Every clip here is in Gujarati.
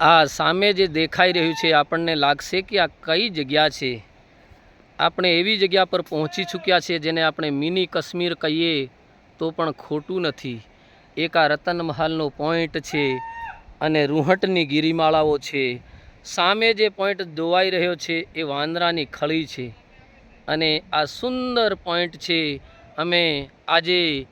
આ સામે જે દેખાઈ રહ્યું છે આપણને લાગશે કે આ કઈ જગ્યા છે. આપણે એવી જગ્યા પર પહોંચી ચૂક્યા છે જેને આપણે મિની કાશ્મીર કહીએ તો પણ ખોટું નથી. એક આ રતન મહાલનો પોઈન્ટ છે અને રૂહટની ગિરિમાળાઓ છે. સામે જે પોઈન્ટ જોવાઈ રહ્યો છે એ વાંદરાની ખળી છે. અને આ સુંદર પોઈન્ટ છે, અમે આજે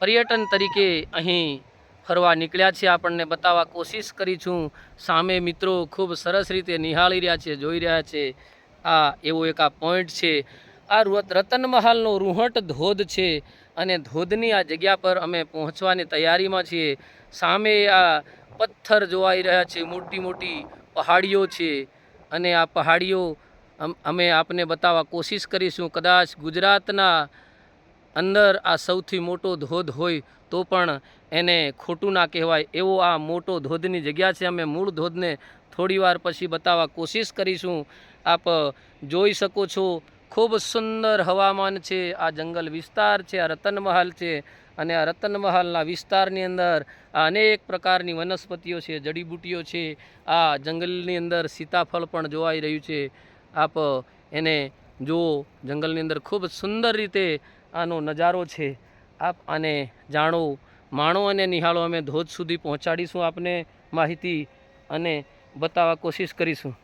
પર્યટન તરીકે અહીં ફરવા નીકળ્યા છે આપણને બતાવવા કોશિશ કરી છું. સામે મિત્રો ખૂબ સરસ રીતે નિહાળી રહ્યા છે, જોઈ રહ્યા છે. આ એવો એક આ પોઈન્ટ છે. આ રતનમહાલનો રતન મહાલનો રૂહટ ધોધ છે અને ધોધની આ જગ્યા પર અમે પહોંચવાની તૈયારીમાં છીએ. સામે આ પથ્થર જોવાઈ રહ્યા છે, મોટી મોટી પહાડીઓ છે અને આ પહાડીઓ અમે આપને બતાવવા કોશિશ કરીશું. કદાચ ગુજરાતના અંદર આ સૌથી મોટો ધોધ હોય તો પણ એને ખોટું ના કહેવાય. એવો આ મોટો ધોધની જગ્યા છે. અમે મૂળ ધોધને થોડીવાર પછી બતાવવા કોશિશ કરીશું. આપ જોઈ શકો છો, ખૂબ સુંદર હવામાન છે. આ જંગલ વિસ્તાર છે, આ રતનમહાલ છે અને આ રતનમહાલના વિસ્તારની અંદર આ અનેક પ્રકારની વનસ્પતિઓ છે જડીબુટીઓ છે. આ જંગલની અંદર સીતાફળ પણ જોવાઈ રહ્યું છે. આપ એને જુઓ, જંગલની અંદર ખૂબ સુંદર રીતે આનો નજારો છે. આપ આને જાણો, માણો અને નિહાળો, અમે ધોધ સુધી પહોંચાડીશું આપને માહિતી અને બતાવવા કોશિશ કરીશું.